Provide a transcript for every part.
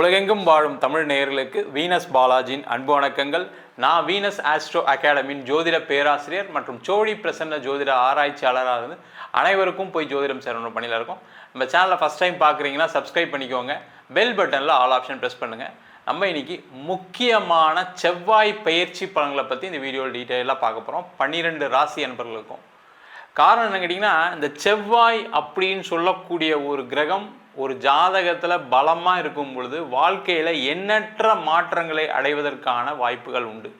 உலகெங்கும் வாழும் தமிழ் நேயர்களுக்கு வீனஸ் பாலாஜியின் அன்பு வணக்கங்கள். நான் வீனஸ் ஆஸ்ட்ரோ அகாடமியின் ஜோதிட பேராசிரியர் மற்றும் சோழி பிரசன்ன ஜோதிட ஆராய்ச்சியாளராக இருந்து அனைவருக்கும் போய் ஜோதிடம் சேரணும் பணியில் இருக்கும். நம்ம சேனலை ஃபஸ்ட் டைம் பார்க்குறீங்கன்னா சப்ஸ்கிரைப் பண்ணிக்கோங்க. பெல் பட்டனில் ஆல் ஆப்ஷன் ப்ரெஸ் பண்ணுங்கள் நம்ம இன்னைக்கு முக்கியமான செவ்வாய் பயிற்சி பலன்களை பற்றி இந்த வீடியோவில் டீட்டெயிலாக பார்க்க போகிறோம் பன்னிரெண்டு ராசி அன்பர்களுக்கும். காரணம் என்ன கேட்டிங்கன்னா இந்த செவ்வாய் அப்படின்னு சொல்லக்கூடிய ஒரு கிரகம் ஒரு ஜாதகத்தில் பலமாக இருக்கும் பொழுது வாழ்க்கையில் எண்ணற்ற மாற்றங்களை அடைவதற்கான வாய்ப்புகள் உண்டு.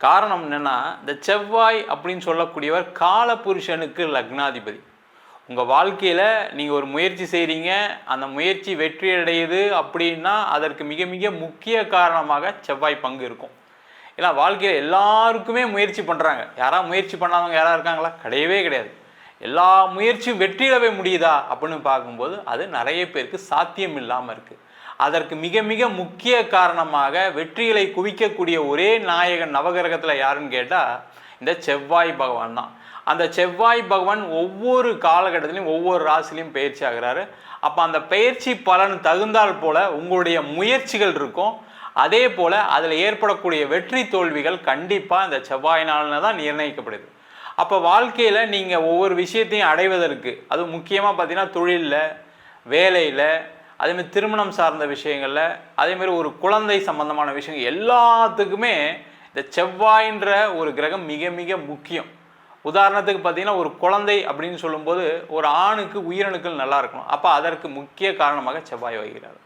காரணம் என்னென்னா இந்த செவ்வாய் அப்படின்னு சொல்லக்கூடியவர் காலபுருஷனுக்கு லக்னாதிபதி. உங்கள் வாழ்க்கையில் நீங்கள் ஒரு முயற்சி செய்கிறீங்க அந்த முயற்சி வெற்றி அடையுது அப்படின்னா அதற்கு மிக மிக முக்கிய காரணமாக செவ்வாய் பங்கு இருக்கும். ஏன்னா வாழ்க்கையில் எல்லாருக்குமே முயற்சி பண்ணுறாங்க யாராவது முயற்சி பண்ணாதவங்க யாராக இருக்காங்களா? கிடையவே கிடையாது. எல்லா முயற்சியும் வெற்றியிடவே முடியுதா அப்படின்னு பார்க்கும்போது அது நிறைய பேருக்கு சாத்தியம் இல்லாமல் இருக்குது அதற்கு மிக மிக முக்கிய காரணமாக வெற்றிகளை குவிக்கக்கூடிய ஒரே நாயகன் நவகிரகத்தில் யாருன்னு கேட்டால் இந்த செவ்வாய் பகவான் தான். அந்த செவ்வாய் பகவான் ஒவ்வொரு காலகட்டத்திலையும் ஒவ்வொரு ராசிலையும் பயிற்சி ஆகிறாரு. அப்போ அந்த பயிற்சி பலன் தகுந்தால் போல உங்களுடைய முயற்சிகள் இருக்கும். அதே போல் அதில் ஏற்படக்கூடிய வெற்றி தோல்விகள் கண்டிப்பாக இந்த செவ்வாயினால தான் நிர்ணயிக்கப்படுது. அப்போ வாழ்க்கையில் நீங்கள் ஒவ்வொரு விஷயத்தையும் அடைவதற்கு அது முக்கியமாக பார்த்தீங்கன்னா தொழிலில் வேலையில் அதேமாதிரி திருமணம் சார்ந்த விஷயங்களில் அதேமாரி ஒரு குழந்தை சம்பந்தமான விஷயங்கள் எல்லாத்துக்குமே இந்த செவ்வாயின்ற ஒரு கிரகம் மிக மிக முக்கியம். உதாரணத்துக்கு பார்த்தீங்கன்னா ஒரு குழந்தை அப்படின்னு சொல்லும்போது ஒரு ஆணுக்கு உயிரணுக்கள் நல்லா இருக்கணும். அப்போ அதற்கு முக்கிய காரணமாக செவ்வாய் வகிக்கிறார்.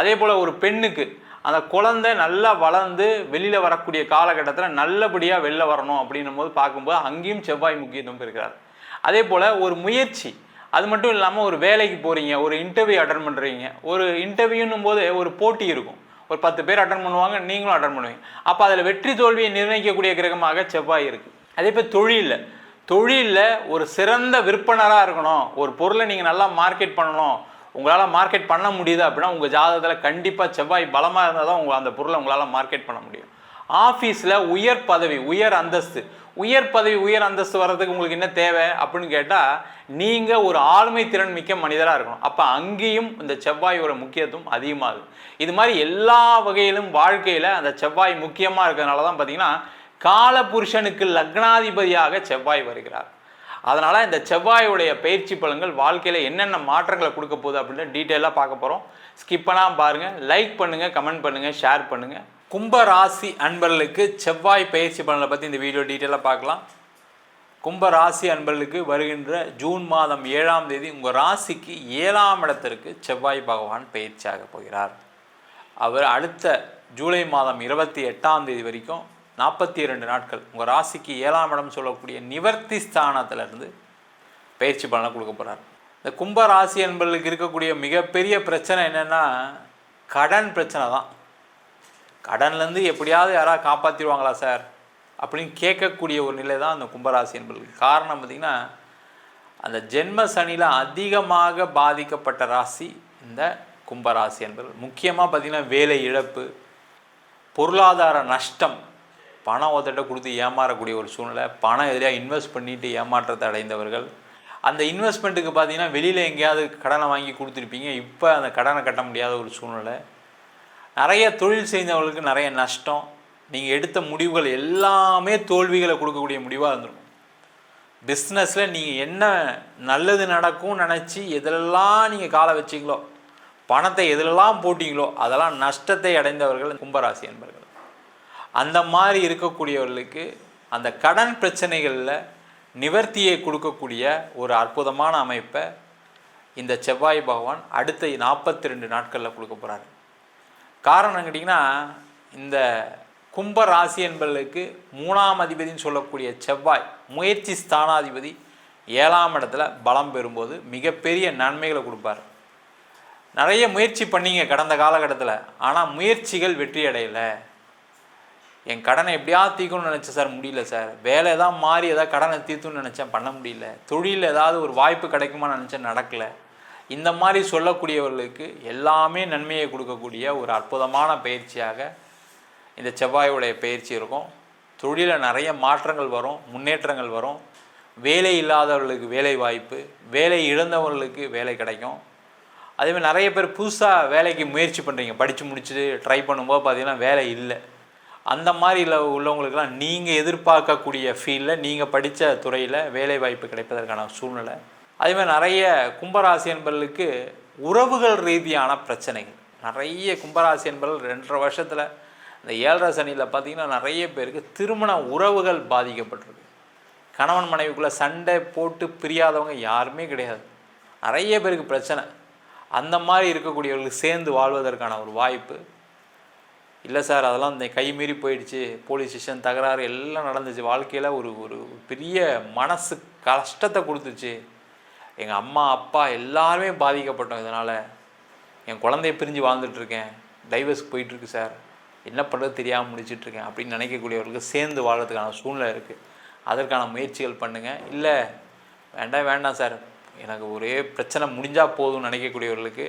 அதே போல் ஒரு பெண்ணுக்கு அந்த குழந்தை நல்லா வளர்ந்து வெளியில் வரக்கூடிய காலகட்டத்தில் நல்லபடியாக வெளில வரணும் அப்படின்னும் போது பார்க்கும்போது அங்கேயும் செவ்வாய் முக்கியத்துவம் இருக்கிறார் அதே போல் ஒரு முயற்சி அது மட்டும் இல்லாமல் ஒரு வேலைக்கு போகிறீங்க ஒரு இன்டர்வியூ அட்டன் பண்ணுறீங்க ஒரு இன்டர்வியூன்னும் போது ஒரு போட்டி இருக்கும். ஒரு பத்து பேர் அட்டன் பண்ணுவாங்க நீங்களும் அட்டன் பண்ணுவீங்க. அப்போ அதில் வெற்றி தோல்வியை நிர்ணயிக்கக்கூடிய கிரகமாக செவ்வாய் இருக்குது அதே போல் தொழிலில் தொழிலில் ஒரு சிறந்த விற்பனராக இருக்கணும். ஒரு பொருளை நீங்கள் நல்லா மார்க்கெட் பண்ணணும். உங்களால் மார்க்கெட் பண்ண முடியுது அப்படின்னா உங்கள் ஜாதகத்தில் கண்டிப்பாக செவ்வாய் பலமாக இருந்தால் தான் உங்கள் அந்த பொருளை உங்களால் மார்க்கெட் பண்ண முடியும். ஆஃபீஸில் உயர் பதவி உயர் அந்தஸ்து. உயர் பதவி உயர் அந்தஸ்து வர்றதுக்கு உங்களுக்கு என்ன தேவை அப்படின்னு கேட்டால் நீங்கள் ஒரு ஆளுமை திறன் மிக்க மனிதராக இருக்கணும். அப்போ அங்கேயும் இந்த செவ்வாயோட முக்கியத்துவம் அதிகமாகுது. இது மாதிரி எல்லா வகையிலும் வாழ்க்கையில் அந்த செவ்வாய் முக்கியமாக இருக்கிறதுனால தான் பார்த்தீங்கன்னா காலபுருஷனுக்கு லக்னாதிபதியாக செவ்வாய் வருகிறார். அதனால் இந்த செவ்வாயுடைய பயிற்சி பலன்கள் வாழ்க்கையில் என்னென்ன மாற்றங்களை கொடுக்க போகுது அப்படின்னு டீட்டெயிலாக பார்க்க போகிறோம் ஸ்கிப்பெல்லாம் பாருங்கள் லைக் பண்ணுங்கள் கமெண்ட் பண்ணுங்கள் ஷேர் பண்ணுங்கள் கும்ப ராசி அன்பர்களுக்கு செவ்வாய் பயிற்சி பலனை பற்றி இந்த வீடியோ டீட்டெயிலாக பார்க்கலாம். கும்ப ராசி அன்பர்களுக்கு வருகின்ற ஜூன் மாதம் ஏழாம் தேதி உங்கள் ராசிக்கு ஏழாம் இடத்திற்கு செவ்வாய் பகவான் பயிற்சியாக போகிறார். அவர் அடுத்த ஜூலை மாதம் இருபத்தி எட்டாம் தேதி வரைக்கும் நாற்பத்தி இரண்டு நாட்கள். உங்கள் ராசிக்கு ஏழாம் இடம் சொல்லக்கூடிய நிவர்த்தி ஸ்தானத்திலிருந்து பயிற்சி பலனை கொடுக்க போகிறார் இந்த கும்ப ராசி என்பர்களுக்கு இருக்கக்கூடிய மிகப்பெரிய பிரச்சனை என்னென்னா கடன் பிரச்சனை தான். கடன்லேருந்து எப்படியாவது யாராவது காப்பாற்றிடுவாங்களா சார்? அப்படின்னு கேட்கக்கூடிய ஒரு நிலை தான் அந்த கும்பராசி என்பர்களுக்கு காரணம் பார்த்திங்கன்னா அந்த ஜென்ம சனியில் அதிகமாக பாதிக்கப்பட்ட ராசி இந்த கும்பராசி என்பது முக்கியமாக பார்த்திங்கன்னா வேலை இழப்பு பொருளாதார நஷ்டம் பணம் ஒருத்தட்ட கொடுத்து ஏமாறக்கூடிய ஒரு சூழ்நிலை பணம் எதிரியாக இன்வெஸ்ட் பண்ணிட்டு ஏமாற்றத்தை அடைந்தவர்கள். அந்த இன்வெஸ்ட்மெண்ட்டுக்கு பார்த்தீங்கன்னா வெளியில் எங்கேயாவது கடனை வாங்கி கொடுத்துருப்பீங்க. இப்போ அந்த கடனை கட்ட முடியாத ஒரு சூழ்நிலை. நிறைய தொழில் செய்தவர்களுக்கு நிறைய நஷ்டம். நீங்கள் எடுத்த முடிவுகள் எல்லாமே தோல்விகளை கொடுக்கக்கூடிய முடிவாக இருந்திருக்கும். பிஸ்னஸில் நீங்கள் என்ன நல்லது நடக்கும் நினச்சி எதெல்லாம் நீங்கள் காலை வச்சிங்களோ பணத்தை எதிலெல்லாம் போட்டிங்களோ அதெல்லாம் நஷ்டத்தை அடைந்தவர்கள் கும்பராசி என்பர்கள் அந்த மாதிரி இருக்கக்கூடியவர்களுக்கு அந்த கடன் பிரச்சனைகளில் நிவர்த்தியை கொடுக்கக்கூடிய ஒரு அற்புதமான அமைப்பை இந்த செவ்வாய் பகவான் அடுத்த நாற்பத்தி ரெண்டு நாட்களில் கொடுக்க போகிறாரு காரணம் கேட்டிங்கன்னா இந்த கும்ப ராசி என்பவர்களுக்கு மூணாம் அதிபதினு சொல்லக்கூடிய செவ்வாய் முயற்சி ஸ்தானாதிபதி ஏழாம் இடத்துல பலம் பெறும்போது மிகப்பெரிய நன்மைகளை கொடுப்பார். நிறைய முயற்சி பண்ணீங்க கடந்த காலகட்டத்தில் ஆனால் முயற்சிகள் வெற்றி அடையலை என் கடனை எப்படியாவது தீர்க்கணும்னு நினச்சேன் சார் முடியல சார். வேலை ஏதாவது மாறி ஏதாவது கடனை தீர்த்துன்னு நினச்சேன் பண்ண முடியல. தொழிலில் ஏதாவது ஒரு வாய்ப்பு கிடைக்குமா நினச்சேன் நடக்கலை. இந்த மாதிரி சொல்லக்கூடியவர்களுக்கு எல்லாமே நன்மையை கொடுக்கக்கூடிய ஒரு அற்புதமான பயிற்சியாக இந்த செவ்வாயுடைய பயிற்சி இருக்கும். தொழிலில் நிறைய மாற்றங்கள் வரும் முன்னேற்றங்கள் வரும். வேலை இல்லாதவர்களுக்கு வேலை வாய்ப்பு வேலை இழந்தவர்களுக்கு வேலை கிடைக்கும். அதேமாதிரி நிறைய பேர் புதுசாக வேலைக்கு முயற்சி பண்ணுறீங்க படித்து முடிச்சுட்டு ட்ரை பண்ணும்போது பார்த்திங்கன்னா வேலை இல்லை. அந்த மாதிரி உள்ளவங்களுக்கெல்லாம் நீங்கள் எதிர்பார்க்கக்கூடிய ஃபீல்டில் நீங்கள் படித்த துறையில் வேலை வாய்ப்பு கிடைப்பதற்கான சூழ்நிலை. அதேமாதிரி நிறைய கும்பராசி என்பர்களுக்கு உறவுகள் ரீதியான பிரச்சனைகள். நிறைய கும்பராசி என்பர்கள் ரெண்டரை வருஷத்தில் இந்த ஏழரை சனியில் பார்த்தீங்கன்னா நிறைய பேருக்கு திருமண உறவுகள் பாதிக்கப்பட்டிருக்கு. கணவன் மனைவிக்குள்ளே சண்டை போட்டு பிரியாதவங்க யாருமே கிடையாது. நிறைய பேருக்கு பிரச்சனை. அந்த மாதிரி இருக்கக்கூடியவர்களுக்கு சேர்ந்து வாழ்வதற்கான ஒரு வாய்ப்பு. இல்லை சார் அதெல்லாம் இந்த கை மீறி போயிடுச்சு போலீஸ் ஸ்டேஷன் தகராறு எல்லாம் நடந்துச்சு. வாழ்க்கையில் ஒரு ஒரு பெரிய மனசு கஷ்டத்தை கொடுத்துச்சு. எங்கள் அம்மா அப்பா எல்லாருமே பாதிக்கப்பட்டோம் இதனால். என் குழந்தைய பிரிஞ்சு வாழ்ந்துட்டுருக்கேன் டைவர்ஸ்க்கு போயிட்டுருக்கு சார். என்ன பண்ணுறது தெரியாமல் முடிச்சிட்ருக்கேன் அப்படின்னு நினைக்கக்கூடியவர்களுக்கு சேர்ந்து வாழ்கிறதுக்கான சூழ்நிலை இருக்குது அதற்கான முயற்சிகள் பண்ணுங்கள் இல்லை வேண்டாம் வேண்டாம் சார். எனக்கு ஒரே பிரச்சனை முடிஞ்சால் போதும்னு நினைக்கக்கூடியவர்களுக்கு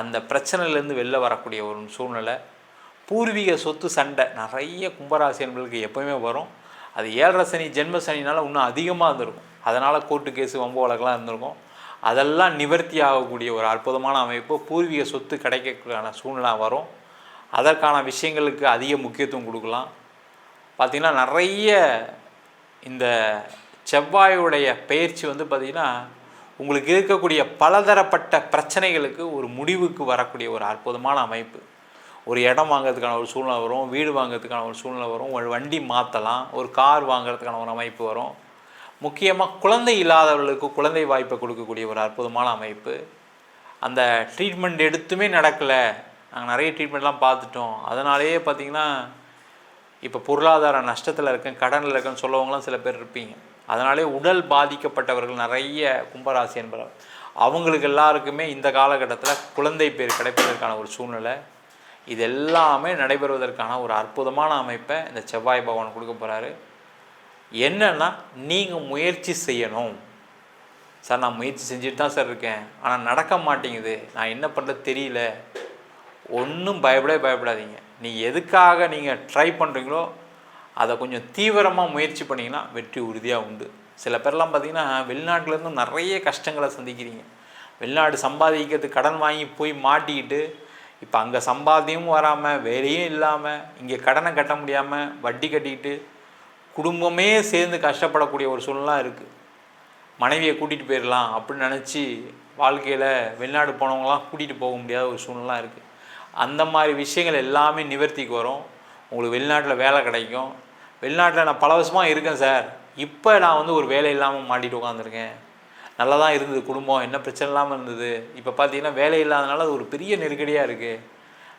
அந்த பிரச்சனையிலேருந்து வெளில வரக்கூடிய ஒரு சூழ்நிலை. பூர்வீக சொத்து சண்டை. நிறைய கும்பராசி என்பர்களுக்கு எப்போவுமே வரும். அது ஏழரை சனி ஜென்ம சனினால் இன்னும் அதிகமாக இருந்திருக்கும். அதனால் கோர்ட்டு கேஸு வம்பு வழக்கெலாம் இருந்திருக்கும். அதெல்லாம் நிவர்த்தி ஆகக்கூடிய ஒரு அற்புதமான அமைப்பு. பூர்வீக சொத்து கிடைக்கக்கூடிய சூழ்நிலை வரும். அதற்கான விஷயங்களுக்கு அதிக முக்கியத்துவம் கொடுக்கலாம். பார்த்திங்கன்னா நிறைய இந்த செவ்வாயுடைய பயிற்சி வந்து பார்த்திங்கன்னா உங்களுக்கு இருக்கக்கூடிய பலதரப்பட்ட பிரச்சனைகளுக்கு ஒரு முடிவுக்கு வரக்கூடிய ஒரு அற்புதமான அமைப்பு. ஒரு இடம் வாங்குறதுக்கான ஒரு சூழ்நிலை வரும் வீடு வாங்குறதுக்கான ஒரு சூழ்நிலை வரும் ஒரு வண்டி மாற்றலாம் ஒரு கார் வாங்கிறதுக்கான ஒரு அமைப்பு வரும். முக்கியமாக குழந்தை இல்லாதவர்களுக்கு குழந்தை வாய்ப்பை கொடுக்கக்கூடிய ஒரு அற்புதமான அமைப்பு. அந்த ட்ரீட்மெண்ட் எடுத்துமே நடக்கலை. நாங்கள் நிறைய ட்ரீட்மெண்ட்லாம் பார்த்துட்டோம். அதனாலேயே பார்த்திங்கன்னா இப்போ பொருளாதார நஷ்டத்தில் இருக்கேன் கடனில் இருக்கேன்னு சொல்லவங்களாம் சில பேர் இருப்பீங்க. அதனாலே உடல் பாதிக்கப்பட்டவர்கள் நிறைய கும்பராசி என்பவர். அவங்களுக்கு எல்லாருக்குமே இந்த காலகட்டத்தில் குழந்தை பேர் கிடைப்பதற்கான ஒரு சூழ்நிலை. இது எல்லாமே நடைபெறுவதற்கான ஒரு அற்புதமான அமைப்பை இந்த செவ்வாய் பகவான் கொடுக்க போகிறாரு என்னென்னா நீங்கள் முயற்சி செய்யணும். சார் நான் முயற்சி செஞ்சுட்டு தான் சார் இருக்கேன். ஆனால் நடக்க மாட்டேங்குது. நான் என்ன பண்ணுறது தெரியல. ஒன்றும் பயப்படவே பயப்படாதீங்க. நீங்கள் எதுக்காக நீங்கள் ட்ரை பண்ணுறீங்களோ அதை கொஞ்சம் தீவிரமாக முயற்சி பண்ணிங்கன்னா வெற்றி உறுதியாக உண்டு. சில பேர்லாம் பார்த்தீங்கன்னா வெளிநாட்டிலேருந்து நிறைய கஷ்டங்களை சந்திக்கிறீங்க. வெளிநாடு சம்பாதிக்கிறதுக்கு கடன் வாங்கி போய் மாட்டிக்கிட்டு இப்போ அங்கே சம்பாத்தியமும் வராமல் வேலையும் இல்லாமல் இங்கே கடனை கட்ட முடியாமல் வட்டி கட்டிக்கிட்டு குடும்பமே சேர்ந்து கஷ்டப்படக்கூடிய ஒரு சூழ்நிலாம் இருக்குது மனைவியை கூட்டிகிட்டு போயிடலாம் அப்படின்னு நினச்சி வாழ்க்கையில் வெளிநாடு போனவங்களாம் கூட்டிகிட்டு போக முடியாத ஒரு சூழ்நிலாம் இருக்குது அந்த மாதிரி விஷயங்கள் எல்லாமே நிவர்த்திக்கு வரும். உங்களுக்கு வெளிநாட்டில் வேலை கிடைக்கும். வெளிநாட்டில் நான் பல வருஷமாக இருக்கேன் சார். இப்போ நான் வந்து ஒரு வேலை இல்லாமல் மாட்டிட்டு உட்காந்துருக்கேன் நல்லா தான் இருந்தது குடும்பம் என்ன பிரச்சனை இல்லாமல் இருந்தது. இப்போ பார்த்தீங்கன்னா வேலை இல்லாதனால அது ஒரு பெரிய நெருக்கடியாக இருக்குது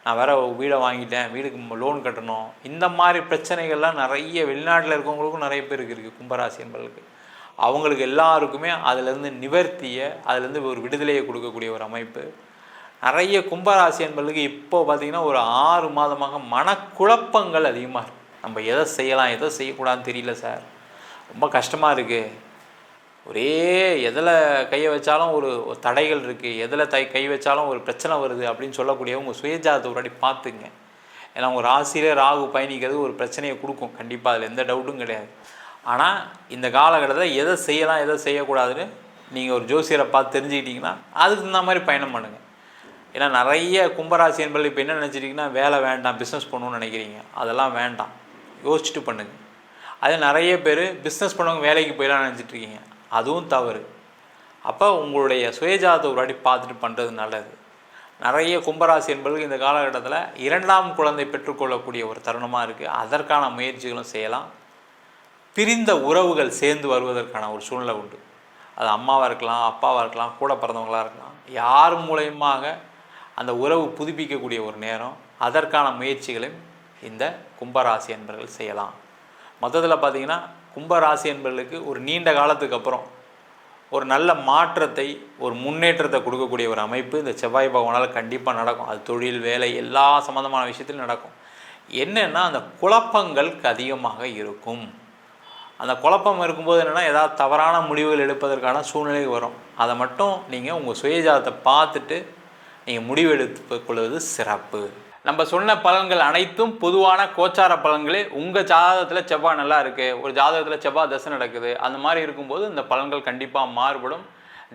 நான் வேறு வீடை வாங்கிட்டேன் வீடுக்கு லோன் கட்டணும். இந்த மாதிரி பிரச்சனைகள்லாம் நிறைய வெளிநாட்டில் இருக்கவங்களுக்கும் நிறைய பேருக்கு இருக்குது கும்பராசி என்பர்களுக்கு அவங்களுக்கு எல்லாருக்குமே அதுலேருந்து நிவர்த்தியை அதுலேருந்து ஒரு விடுதலையை கொடுக்கக்கூடிய ஒரு அமைப்பு. நிறைய கும்பராசி என்பர்களுக்கு இப்போ பார்த்திங்கன்னா ஒரு ஆறு மாதமாக மனக்குழப்பங்கள் அதிகமாக இருக்குது நம்ம எதை செய்யலாம் எதை செய்யக்கூடாதுன்னு தெரியல சார். ரொம்ப கஷ்டமாக இருக்குது ஒரே எதில் கையை வச்சாலும் ஒரு தடைகள் இருக்குது எதில் தை கை வச்சாலும் ஒரு பிரச்சனை வருது அப்படின்னு சொல்லக்கூடிய உங்கள் சுயஜாதத்தை ஒரு வாட்டி பார்த்துங்க ஏன்னா உங்கள் ராசியிலே ராகு பயணிக்கிறது ஒரு பிரச்சனையை கொடுக்கும். கண்டிப்பாக அதில் எந்த டவுட்டும் கிடையாது. ஆனால் இந்த காலகட்டத்தில் எதை செய்யலாம் எதை செய்யக்கூடாதுன்னு நீங்கள் ஒரு ஜோசியரை பார்த்து தெரிஞ்சுக்கிட்டிங்கன்னா அதுக்கு தகுந்த மாதிரி பயணம் பண்ணுங்கள் ஏன்னா நிறைய கும்பராசி என்பது இப்போ என்ன நினச்சிட்டிங்கன்னா வேலை வேண்டாம் பிஸ்னஸ் பண்ணணும்னு நினைக்கிறீங்க. அதெல்லாம் வேண்டாம். யோசிச்சுட்டு பண்ணுங்கள் அதே நிறைய பேர் பிஸ்னஸ் பண்ணவங்க வேலைக்கு போயிடலாம் நினச்சிட்ருக்கீங்க அதுவும் தவறு. அப்போ உங்களுடைய சுயஜாதத்தை ஒரு வாட்டி பார்த்துட்டு பண்ணுறது நல்லது. நிறைய கும்பராசி என்பது இந்த காலகட்டத்தில் இரண்டாம் குழந்தை பெற்றுக்கொள்ளக்கூடிய ஒரு தருணமாக இருக்குது அதற்கான முயற்சிகளும் செய்யலாம். பிரிந்த உறவுகள் சேர்ந்து வருவதற்கான ஒரு சூழ்நிலை உண்டு. அது அம்மாவாக இருக்கலாம் அப்பாவாக இருக்கலாம் கூட பிறந்தவங்களாக இருக்கலாம். யார் மூலயமாக அந்த உறவு புதுப்பிக்கக்கூடிய ஒரு நேரம் அதற்கான முயற்சிகளையும் இந்த கும்பராசி என்பர்கள் செய்யலாம். மொத்தத்தில் பார்த்தீங்கன்னா கும்பராசி என்பவர்களுக்கு ஒரு நீண்ட காலத்துக்கு அப்புறம் ஒரு நல்ல மாற்றத்தை ஒரு முன்னேற்றத்தை கொடுக்கக்கூடிய ஒரு அமைப்பு இந்த செவ்வாய் பகவானால் கண்டிப்பாக நடக்கும். அது தொழில் வேலை எல்லா சம்மந்தமான விஷயத்திலும் நடக்கும். என்னென்னா அந்த குழப்பங்களுக்கு அதிகமாக இருக்கும். அந்த குழப்பம் இருக்கும்போது என்னென்னா ஏதாவது தவறான முடிவுகள் எடுப்பதற்கான சூழ்நிலை வரும். அதை மட்டும் நீங்கள் உங்கள் சுயஜாதத்தை பார்த்துட்டு நீங்கள் முடிவெடுத்து கொள்வது சிறப்பு. நம்ம சொன்ன பலன்கள் அனைத்தும் பொதுவான கோச்சார பலன்களே உங்கள் ஜாதகத்தில் செவ்வாய் நல்லா இருக்குது ஒரு ஜாதகத்தில் செவ்வாய் தசை நடக்குது அந்த மாதிரி இருக்கும்போது இந்த பலன்கள் கண்டிப்பாக மாறுபடும்.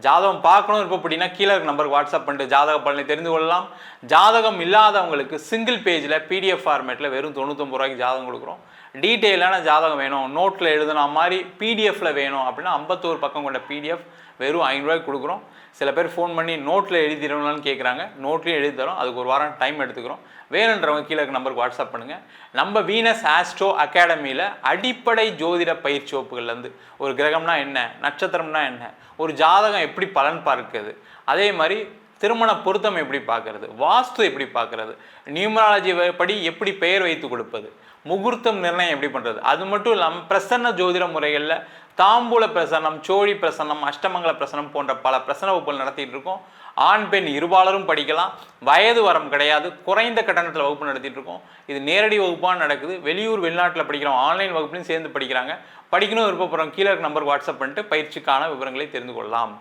ஜாதகம் பார்க்கணும் இருப்போம் அப்படின்னா கீழே இருக்க நம்பருக்கு வாட்ஸ்அப் பண்ணிட்டு ஜாதக பலனை தெரிந்து கொள்ளலாம். ஜாதகம் இல்லாதவங்களுக்கு சிங்கிள் பேஜில் பிடிஎஃப் ஃபார்மேட்டில் வெறும் தொண்ணூத்தொம்பது ரூபாய்க்கு ஜாதகம் கொடுக்குறோம். டீட்டெயிலான ஜாதகம் வேணும். நோட்டில் எழுதுன மாதிரி பிடிஎஃப்பில் வேணும் அப்படின்னா ஐம்பத்தோரு பக்கம் கொண்ட பிடிஎஃப் வெறும் ஐநூறுரூவாய்க்கு கொடுக்குறோம். சில பேர் ஃபோன் பண்ணி நோட்டில் எழுதிடணும்னு கேட்குறாங்க நோட்லேயும் எழுதி தரோம் அதுக்கு ஒரு வாரம் டைம் எடுத்துக்கிறோம். வேணுன்றவங்க கீழே இருக்க நம்பருக்கு வாட்ஸ்அப் பண்ணுங்கள் நம்ம வீனஸ் ஆஸ்ட்ரோ அகாடமியில் அடிப்படை ஜோதிட பயிற்சி வகுப்புகள்லேருந்து ஒரு கிரகம்னா என்ன நட்சத்திரம்னா என்ன ஒரு ஜாதகம் எப்படி பலன் பார்க்குது அதே மாதிரி திருமண பொருத்தம் எப்படி பார்க்கறது? வாஸ்து எப்படி பார்க்கறது? நியூமராலஜி படி எப்படி பெயர் வைத்து கொடுப்பது? முகூர்த்தம் நிர்ணயம் எப்படி பண்ணுறது அது மட்டும் இல்லாமல் பிரசன்ன ஜோதிட முறைகளில் தாம்பூல பிரசன்னம் சோழி பிரசன்னம் அஷ்டமங்கல பிரசன்னம் போன்ற பல பிரசன வகுப்புகள் நடத்திட்டு இருக்கோம். ஆண் பெண் இருபாலரும் படிக்கலாம். வயது வரம் கிடையாது. குறைந்த கட்டணத்தில் வகுப்பு நடத்திட்டு இருக்கோம். இது நேரடி வகுப்பாக நடக்குது. வெளியூர் வெளிநாட்டில் படிக்கிறோம். ஆன்லைன் வகுப்புலையும் சேர்ந்து படிக்கிறாங்க. படிக்கணும் விருப்பப்படுறோம் கீழே இருக்க வாட்ஸ்அப் பண்ணிட்டு பயிற்சிக்கான விவரங்களை தெரிந்து கொள்ளலாம்.